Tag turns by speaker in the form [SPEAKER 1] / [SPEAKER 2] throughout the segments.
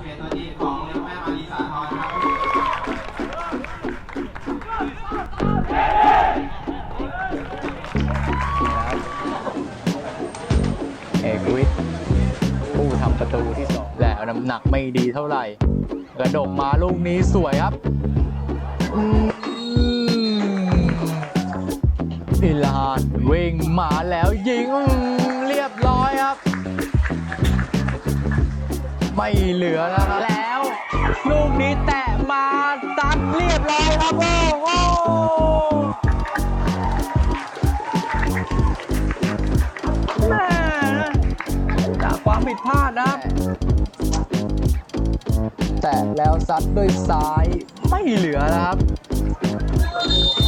[SPEAKER 1] เปลี่ยนตัวจีของเลี้ยงแม่มารีสาทรครับ
[SPEAKER 2] เอกวิทย์ผู้ทำประตูที่สองแล้วน้ำหนักไม่ดีเท่าไหร่ กระดกมาลูกนี้สวยครับอิลานวิ่งมาแล้วยิงเรียบร้อยครับ ไม่เหลือแล้วครับ แล้ว ลูกนี้แตะมาซัดเรียบร้อยครับโอ้โหแม่จากความผิดพลาดนะครับ แต่แล้วซัดด้วยซ้ายไม่เหลือนะครับ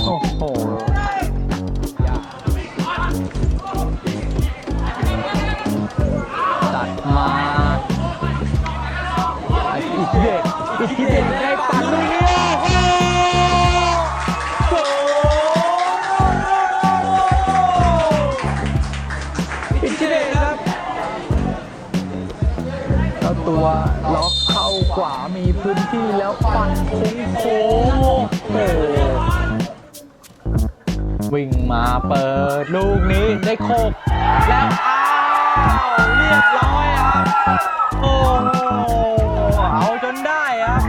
[SPEAKER 2] โอ้โห ตัวล็อกเข้าขวามีพื้นที่แล้วปั่นโค้งโค้งโอ้วิ่งมาเปิดลูกนี้ได้โคกแล้วอ้าวเรียบร้อยครับโอ้เอาจนได้ครับ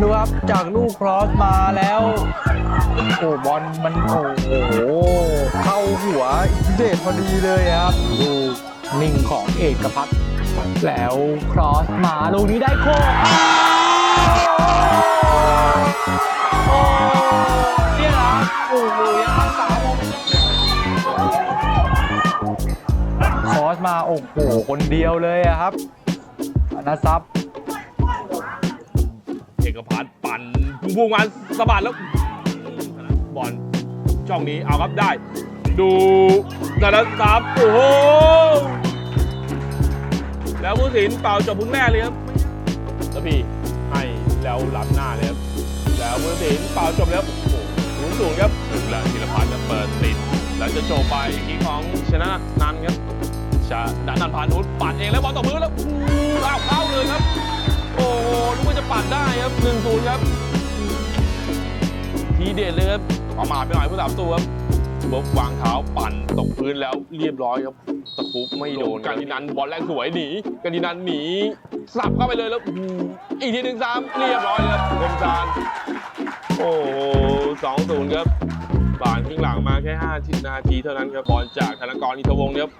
[SPEAKER 2] ดูครับจากลูกครอสมาแล้วโอ้บอลมันโอ้โหเข้าหัวอินเดชพอดีเลยครับดูนิ่งของเอกพัฒน์ แล้วครอสมาลูกนี้ได้โค้งอ้าวโอ้เนี่ยเหรอโอ้โหยังรักษาวงครอสมาโอ้โหคนเดียวเลยอะครับอนัสซับ
[SPEAKER 3] เอกพัฒน์ปั่นพุ่งพุ่งมาสะบัดแล้ว บอลช่องนี้เอาครับได้ ดูนารัซับโอ้โห แล้วผู้สินเป่าจบพุ่งแม่เลยครับแล้วพี่ให้แล้วรับหน้าเลยครับแล้วผู้สินเป่าจบแล้วศูนย์ศูนย์ครับถึงแล้วธีรพัฒน์จะเปิดติดแล้วจะโจไปอีกของชนะนันครับชนะนันท์พานุษย์ปัดเองแล้วบอลตกพื้นแล้วอู้อ้าวเข้าเลยครับ โอ้โหนึกว่าจะปัดได้ครับ1นศูนย์ครับ ทีเด็ดเลยครับประมาทไปหน่อยผู้สามตัวครับ บวางเท้าปั่นตกพื้นแล้วเรียบร้อยครับตะคุบไม่โดนการดินันบอลแรงสวยหนีการดินันหนีสับเข้าไปเลยแล้วอีกทีหนึ่งสามเรียบร้อยครับเต็มจานโอ้สองศูนย์ครับบานทิ้งหลังมาแค่5นาทีเท่านั้นครับบอลจากธนกรอิทวงศ์ครับ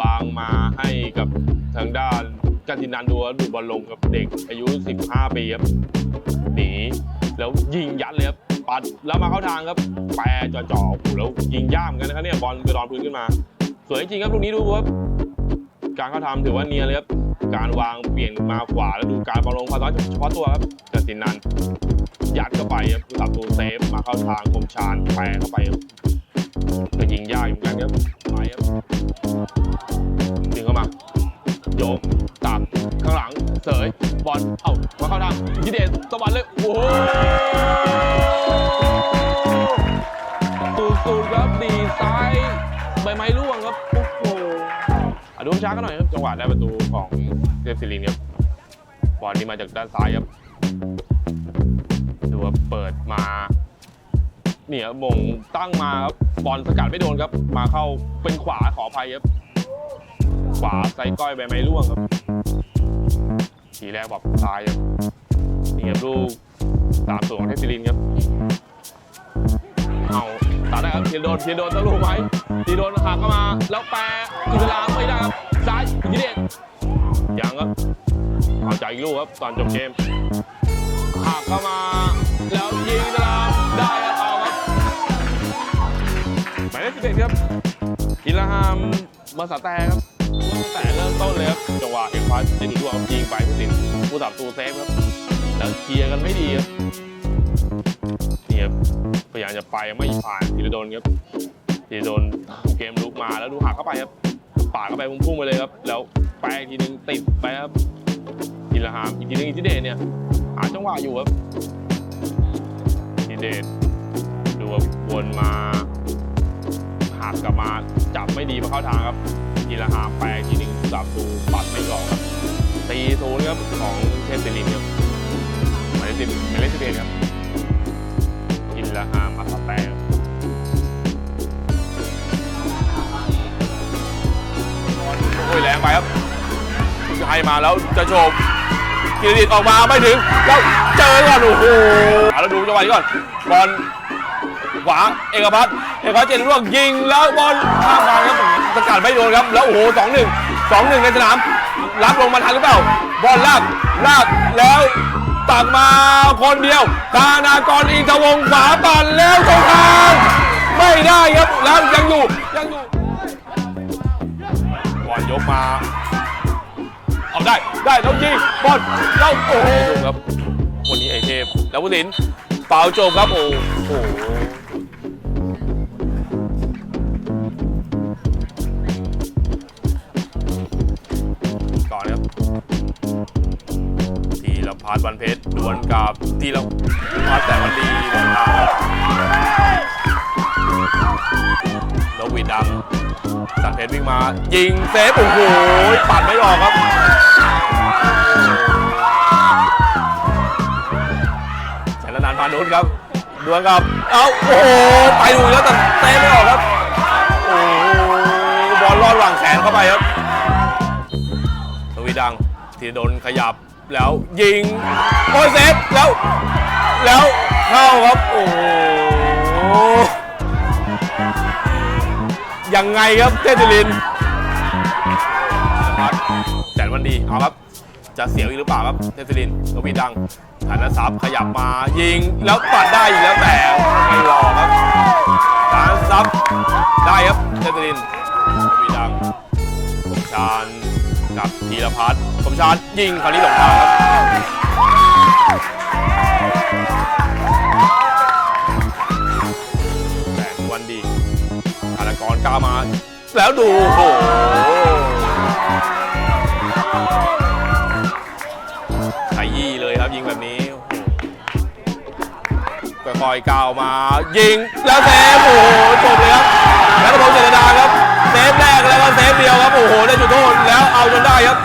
[SPEAKER 3] วางมาให้กับทางด้านการดินันดูว่าดูบอลลงกับเด็กอายุ 15 ปีครับหนีแล้วยิงยัดเลยครับ ปัดแล้วมาเข้าทางครับแปรจ่อๆแล้วยิงย่ามกันนะครับเนี่ยบอลกระดอนพื้นขึ้นมา สวยจริงครับลูกนี้ดูครับการเข้าทำถือว่าเนียนเลยครับการวางเปลี่ยนมาขวาแล้วดูการบอลลงพาซ้อนเฉพาะตัวครับกสินนันยัดเข้าไปครับผู้ตับตูเซฟมาเข้าทางคมชานแปรเข้าไปครับก็ยิงยากอยู่เหมือนกันครับไปครับดึงเข้ามาโยกตับข้างหลังเสยบอลเอ้ามาเข้าทางอิเดชสวัสดเลยโอ้โห สูดสูดครับดีซ้ายใบไม้ร่วงครับโอ้โหอะดูช้ากันหน่อยครับจังหวะได้ประตูของเทพศิรินครับบอลนี้มาจากด้านซ้ายครับดูว่าเปิดมาเนี่ยมงตั้งมาครับบอลสกัดไม่โดนครับ มาเข้าเป็นขวาขออภัยครับ ขวาไซก้อยใบไม้ร่วงครับ ทีแรกแบอกซ้ายครับนี่ครับลูก ตามตัวของเทพศิรินครับ เอาตัดได้ครับเทียนโดนเทียนโดนตะลุไหมทีโดนหักเข้ามา แล้วแปรอิสลามไม่ได้ครับ ซ้ายอิเดชยังครับเอาใจอีกลูกครับตอนจบเกมหักเข้ามา แล้วยิงอิสลามได้ครับเอาครับหมายเลขสิบเอ็ดครับอิลาฮามมาสาแตครับแต่เริ่มต้นเลยครับจังหวะเอกพัฒน์จะดูดวงยิงไปผู้สินผู้สับตูเซฟครับ แล้วเคลียร์กันไม่ดีครับนี่ครับพยายามจะไปไม่ผ่านธีรดลครับธีรดลเกมลุกมาแล้วดูหักเข้าไปครับปาดเข้าไปพุ่งๆไปเลยครับ แล้วแปอีกทีนึงติดไปครับอิลาฮามอีกทีนึงอิทธิเดชเนี่ยหาจังหวะอยู่ครับอิทธิเดชดูว่าวนมาหักกลับมาจับไม่ดีมาเข้าทางครับทีละหามแปลงทีนึงสับตูปัดไม่ออกครับตีศูนย์ครับของเทพศิรินครับ มาแล้วจะโฉบกิรดิตออกมาไม่ถึงแล้วเจอก่อนโอ้โหเอาแล้วดูจังหวะนี้ก่อนบอลขวาเอกพัฒน์เอกพัฒน์เจนร่วงยิงแล้วบอลข้ามมาครับสกัดไม่โดนครับแล้วโอ้โหสองหนึ่งสองหนึ่งในสนามรับลงมาทันหรือเปล่า บอลลากลากแล้วตักมาคนเดียวธานากรอินทวงขวาปั่นแล้วตรงกลางไม่ได้ครับแล้วยังอยู่ยังอยู่บอลยกมา เอาได้ ได้แล้วยิงบอลแล้วโอ้โหครับ วันนี้ไอเทพแล้วผู้สินเปล่าโจบครับ โอ้โหก่อนครับทีละพัฒน์วันเพชรดวลกับทีละพัฒน์แต่วันดี ววีดำสันเพชรวิ่งมา ยิงเซฟโอ้โหปัดไม่ออกครับ ชนานพานุษย์ครับดวลกับ เอ้าโอ้โหไปดูแล้วแต่เตะไม่ออกครับ โอ้บอลลอดหว่างแขนเข้าไปครับทวีดังธีรดลขยับแล้วยิงโอ้ยเซฟแล้ว แล้วเข้าครับ โอ้ ยังไงครับเทพศิรินแสนวันดี เอาครับ จะเสียวอีกหรือเปล่าครับเทพศิรินทร์ทวีดังฐานทรัพย์ขยับมายิงแล้วปัดได้อีกแล้วแต่ไม่รอครับฐานทรัพย์ได้ครับเทพศิรินทร์ทวีดังคมชาญกับธีรพัฒน์คมชาญยิงคราวนี้หลงทางครับ มา แล้วดูโอ้โหขยี้เลยครับยิงแบบนี้ค่อยๆก้าวมา ยิงแล้วเซฟโอ้โหจบเลยครับนัทพงศ์เจษฎาครับเซฟแรกแล้วก็เซฟเดียวครับโอ้โหได้จุดโทษแล้วเอาจนได้ครับ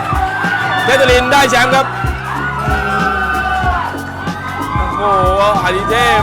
[SPEAKER 3] เทพลินได้แชมป์ครับโอ้โหอาดิเทพ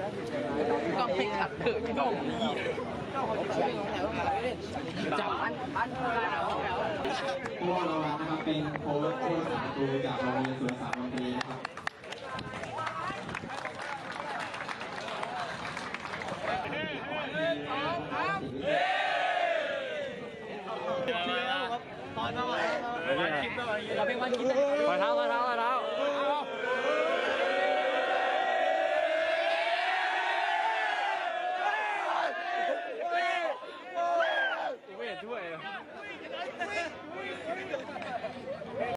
[SPEAKER 1] จับมันมันพวกเรานะครับเป็นโค้ชโค้สาตูจากโรงเรียนสวนสามวันทีนะครับตอนนั้นเราเป็นวันกินขอเท้าขอเท้าขอเท้า